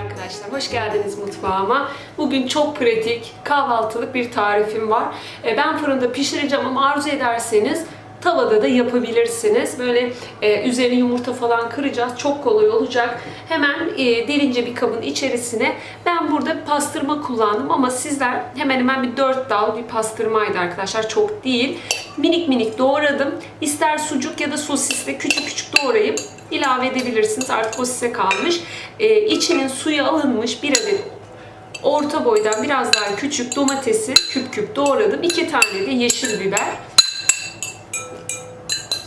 arkadaşlar, hoş geldiniz mutfağıma. Bugün çok pratik, kahvaltılık bir tarifim var. E, Ben fırında pişireceğim ama arzu ederseniz tavada da yapabilirsiniz. Böyle e, üzerine yumurta falan kıracağız. Çok kolay olacak. Hemen e, derince bir kabın içerisine ben burada pastırma kullandım ama sizler hemen hemen bir 4 dal bir pastırmaydı arkadaşlar. Çok değil. Minik minik doğradım. İster sucuk ya da sosisle küçük küçük doğrayıp ilave edebilirsiniz. Artık o size kalmış. E, içinin suyu alınmış bir adet orta boydan biraz daha küçük domatesi küp küp doğradım. İki tane de yeşil biber.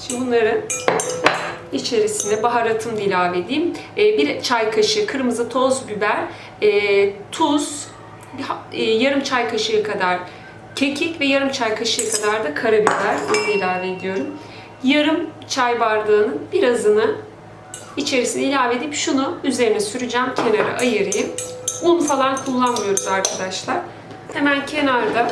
Şimdi bunları içerisine baharatımı da ilave edeyim. E, bir çay kaşığı kırmızı toz biber, e, tuz, e, yarım çay kaşığı kadar kekik ve yarım çay kaşığı kadar da karabiber ilave ediyorum. Yarım çay bardağının birazını içerisine ilave edip şunu üzerine süreceğim, kenara ayırayım. Un falan kullanmıyoruz arkadaşlar. Hemen kenarda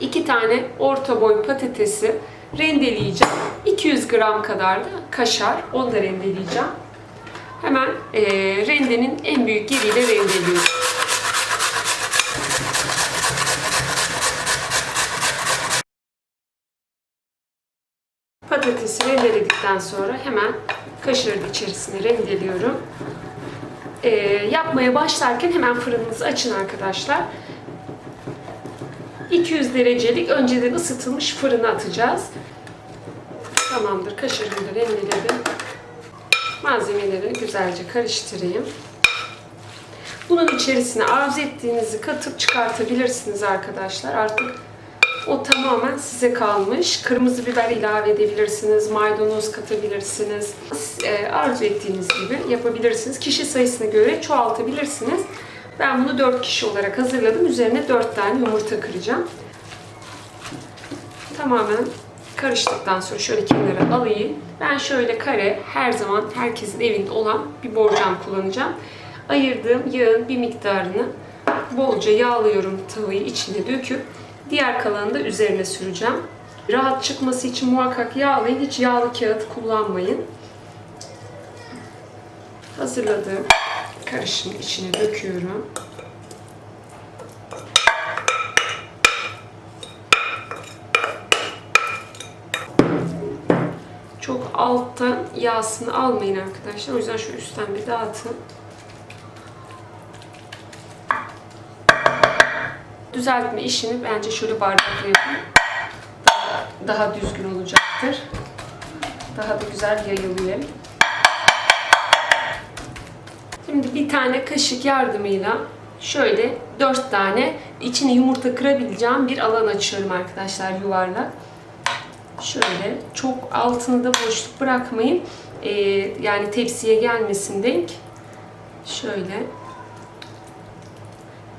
iki tane orta boy patatesi rendeleyeceğim. 200 gram kadar da kaşar, onu da rendeleyeceğim. Hemen eee, rendenin en büyük yeriyle rendeliyorum. Patatesi rendeledikten sonra hemen kaşarı da içerisine rendeliyorum. Ee, yapmaya başlarken hemen fırınınızı açın arkadaşlar. 200 derecelik önceden ısıtılmış fırına atacağız. Tamamdır. Kaşarını da rendeledim. Malzemeleri güzelce karıştırayım. Bunun içerisine arzu ettiğinizi katıp çıkartabilirsiniz arkadaşlar. Artık o tamamen size kalmış. Kırmızı biber ilave edebilirsiniz, maydanoz katabilirsiniz. E, arzu ettiğiniz gibi yapabilirsiniz. Kişi sayısına göre çoğaltabilirsiniz. Ben bunu 4 kişi olarak hazırladım. Üzerine 4 tane yumurta kıracağım. Tamamen karıştıktan sonra şöyle kenara alayım. Ben şöyle kare her zaman herkesin evinde olan bir borcam kullanacağım. Ayırdığım yağın bir miktarını bolca yağlıyorum tavayı içine döküp diğer kalanını da üzerine süreceğim. Rahat çıkması için muhakkak yağlayın. Hiç yağlı kağıt kullanmayın. Hazırladığım karışımı içine döküyorum. Çok alttan yağsını almayın arkadaşlar. O yüzden şu üstten bir dağıtın. Düzeltme işini bence şöyle bardakla. Daha, daha düzgün olacaktır. Daha da güzel yayılıyor. Şimdi bir tane kaşık yardımıyla şöyle 4 tane içine yumurta kırabileceğim bir alan açıyorum arkadaşlar yuvarlak. Şöyle çok altını da boşluk bırakmayın. Ee, yani tepsiye gelmesin denk. Şöyle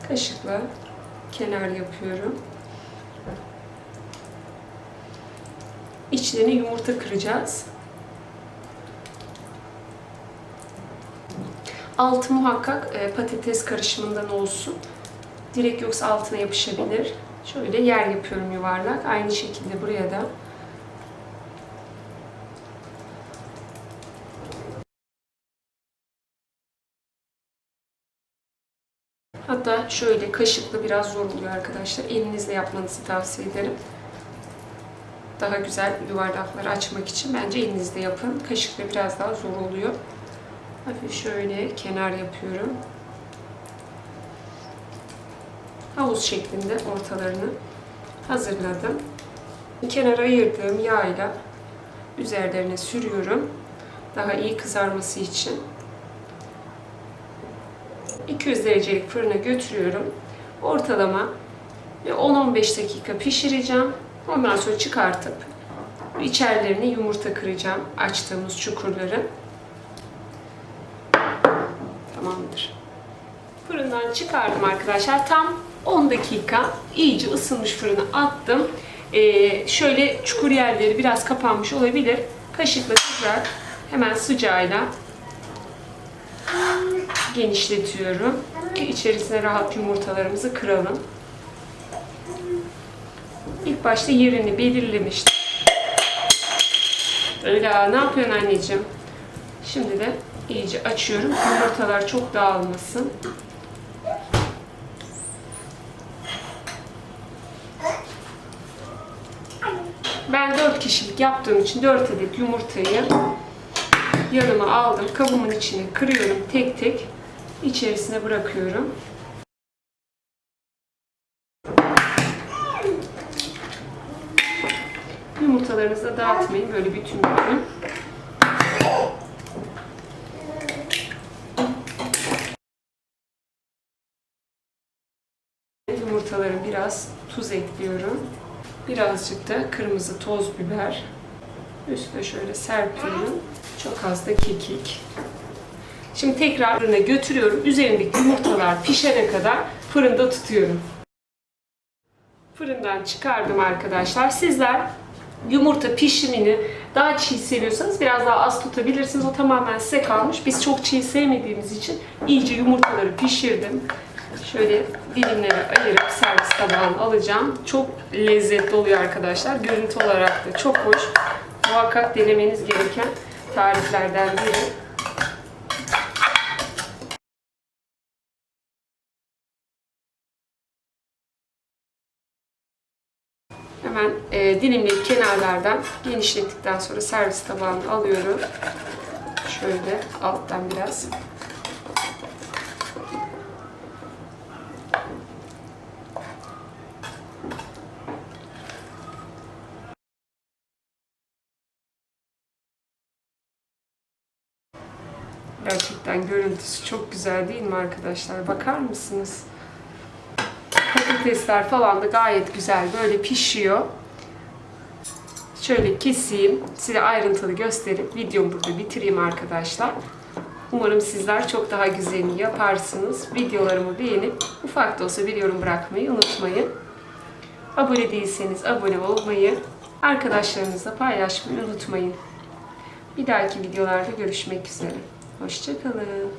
kaşıkla kenar yapıyorum. İçlerine yumurta kıracağız. Altı muhakkak e, patates karışımından olsun. Direkt yoksa altına yapışabilir. Şöyle yer yapıyorum yuvarlak. Aynı şekilde buraya da. Hatta şöyle kaşıkla biraz zor oluyor arkadaşlar. Elinizle yapmanızı tavsiye ederim. Daha güzel yuvarlakları açmak için bence elinizle yapın. Kaşıkla biraz daha zor oluyor. Hafif şöyle kenar yapıyorum. Havuz şeklinde ortalarını hazırladım. Kenara ayırdığım yağla üzerlerine sürüyorum. Daha iyi kızarması için. 200 derecelik fırına götürüyorum. Ortalama 10-15 dakika pişireceğim. Ondan sonra çıkartıp içerilerine yumurta kıracağım açtığımız çukurları. Tamamdır. Fırından çıkardım arkadaşlar. Tam 10 dakika iyice ısınmış fırına attım. Ee, şöyle çukur yerleri biraz kapanmış olabilir. Kaşıkla tekrar hemen sıcağıyla genişletiyorum ki içerisine rahat yumurtalarımızı kıralım. İlk başta yerini belirlemiştim. Öyle ne yapıyorsun anneciğim? Şimdi de iyice açıyorum. Yumurtalar çok dağılmasın. Ben 4 kişilik yaptığım için 4 adet yumurtayı yanıma aldım. Kabımın içine kırıyorum tek tek. içerisine bırakıyorum. Yumurtalarınızı da dağıtmayın böyle bütün bütün. Yumurtalara biraz tuz ekliyorum. Birazcık da kırmızı toz biber. Üstüne şöyle serpiyorum. Çok az da kekik. Şimdi tekrar fırına götürüyorum. Üzerindeki yumurtalar pişene kadar fırında tutuyorum. Fırından çıkardım arkadaşlar. Sizler yumurta pişimini daha çiğ seviyorsanız biraz daha az tutabilirsiniz. O tamamen size kalmış. Biz çok çiğ sevmediğimiz için iyice yumurtaları pişirdim. Şöyle dilimlere ayırıp servis tabağına alacağım. Çok lezzetli oluyor arkadaşlar. Görüntü olarak da çok hoş. Muhakkak denemeniz gereken tariflerden biri. Hemen e, dilimleyip kenarlardan genişlettikten sonra servis tabağına alıyorum. Şöyle alttan biraz. Gerçekten görüntüsü çok güzel değil mi arkadaşlar? Bakar mısınız? Patatesler falan da gayet güzel böyle pişiyor. Şöyle keseyim, size ayrıntılı gösterip videomu burada bitireyim arkadaşlar. Umarım sizler çok daha güzelini yaparsınız. Videolarımı beğenip ufak da olsa bir yorum bırakmayı unutmayın. Abone değilseniz abone olmayı, arkadaşlarınızla paylaşmayı unutmayın. Bir dahaki videolarda görüşmek üzere. Hoşçakalın.